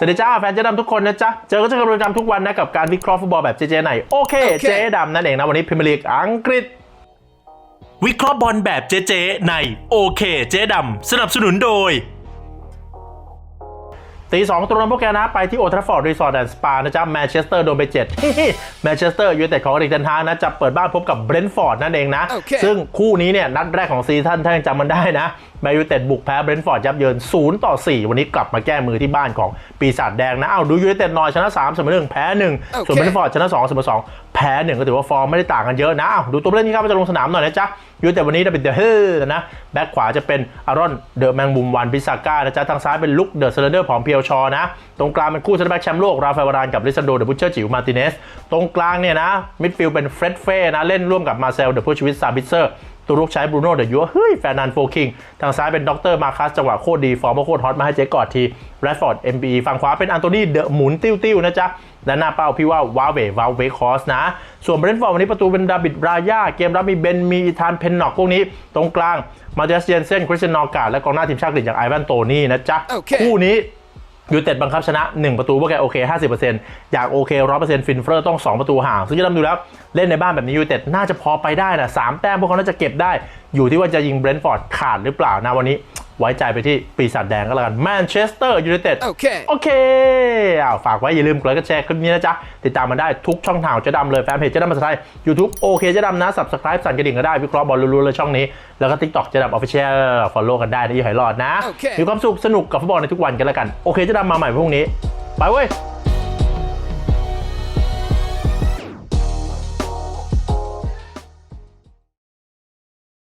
สวัสดีจ้าแฟนเจ๊ดำทุกคนนะจ๊ะ เจอกันเจอกันประจำทุกวันนะ กับการวิเคราะห์ฟุตบอลแบบเจ๊ๆไหนโอเคโอเค เจ๊ดำนั่นเองนะ วันนี้พรีเมียร์ลีกอังกฤษ วิเคราะห์บอลแบบเจ๊ๆในโอเค เจ๊ดำสนับสนุนโดยตีสองตรงนั้นพวกแกนะ ไปที่โอทราฟอร์ดรีสอร์ทแอนด์สปานะจ๊ะแมนเชสเตอร์โดนไปเจ็ดแมนเชสเตอร์ยูไนเต็ดของอริกเทนฮากนะจะเปิดบ้านพบกับเบรนท์ฟอร์ดนั่นเองนะโอเคซึ่งคู่นี้เนี่ยนัดแรกของซีซั่นถ้ายังจำมันได้นะแมนยูไนเต็ดบุกแพ้เบรนท์ฟอร์ดยับเยิน 0 ต่อ 4 วันนี้กลับมาแก้มือที่บ้านของปีศาจแดงนะ เอาดูยูไนเต็ดหน่อยชนะ 3 เสมอ 1 แพ้1โอเคส่วนเบรนท์ฟอร์ดชนะ 2 เสมอ 2 แพ้ 1 ก็ถือว่าฟอร์มไม่ได้ต่างกันเยอะนะ เอาดูตัวผู้เล่นที่เข้ามาจะลงสนามหน่อยนะจ๊ะยูไนเต็ดวันนี้จะเป็นเดอะเฮนะ แบ็คขวาจะเป็นอารอนเดอะแมงมุมวันพิซาก้านะจ๊ะ ทางซ้ายเป็นลุกเดอะเซเลนเดอร์ผอมเพียวชอนะ ตรงกลางเป็นคู่เซนเตอร์แบ็กแชมป์โลกราฟาเอลวารานกับลิซันโดเดอะบูเชอร์จิ๋วมาร์ติเนส ตรงกลางเนี่ยนะมิดฟิลด์เป็นเฟร็ดเฟ่นะเล่นร่วมกับมาเซลเดอะผู้ชีวิตซาบิเซอร์ ตัวรุกใช้บรูโน่เดอะยัวเฮ้ยแฟร์นันโฟคิง ทางซ้ายเป็นด็อกเตอร์มาคัสจังหวะโคตรดี ฟอร์มก็โคตรฮอตมาให้เจ๊กอดทีแรดฟอร์ดเอ็มบีฝั่งขวาเป็นอันโตนีเดอะหมุนติ้วติ้วๆนะจ๊ะและหน้าเป้าพี่ว่าวาเววาเวคอสนะ ส่วนเบรนท์ฟอร์ดวันนี้ประตูเป็นดาบิดรายาเกมรับมีเบนมีอีธานเพนนอกพวกนี้ ตรงกลางมาเดสเจนเซนคริสเตียนนอร์การ์ดและกองหน้าทีมชาติอังกฤษอย่างไอแวนโตนี่นะจ๊ะโอเคคู่นี้ ยูเต็ดบังคับชนะ 1 ประตูพวกแกโอเค 50%อยากโอเค 100%ฟินเฟอร์ต้อง 2 ประตูห่าง ซึ่งจะทำดูแล้วเล่นในบ้านแบบนี้ยูเต็ดน่าจะพอไปได้นะ3แต้มพวกเขาน่าจะเก็บได้ อยู่ที่ว่าจะยิงเบรนท์ฟอร์ดขาดหรือเปล่านะวันนี้ ไว้ใจไปที่ปีศาจแดงก็แล้วกันแมนเชสเตอร์ยูไนเต็ดโอเคโอเคอ้าวฝากไว้อย่าลืมกดไลค์กดแชร์คลิปนี้นะจ๊ะ ติดตามมาได้ทุกช่องทางของเจ๊ดำเลยแฟนเพจเจ๊ดำภาษาไทยยูทูบโอเคเจ๊ดำนะ subscribe สั่นกระดิ่งก็ได้ วิเคราะห์บอลรู้ๆเลยช่องนี้ แล้วก็ TikTok เจ๊ดำ official follow กันได้นะยี่หอยหลอดนะโอเคมีความสุขสนุกกับฟุตบอลในทุกวันกันแล้วกันโอเคเจ๊ดำมาใหม่พรุ่งนี้ไปเว้ย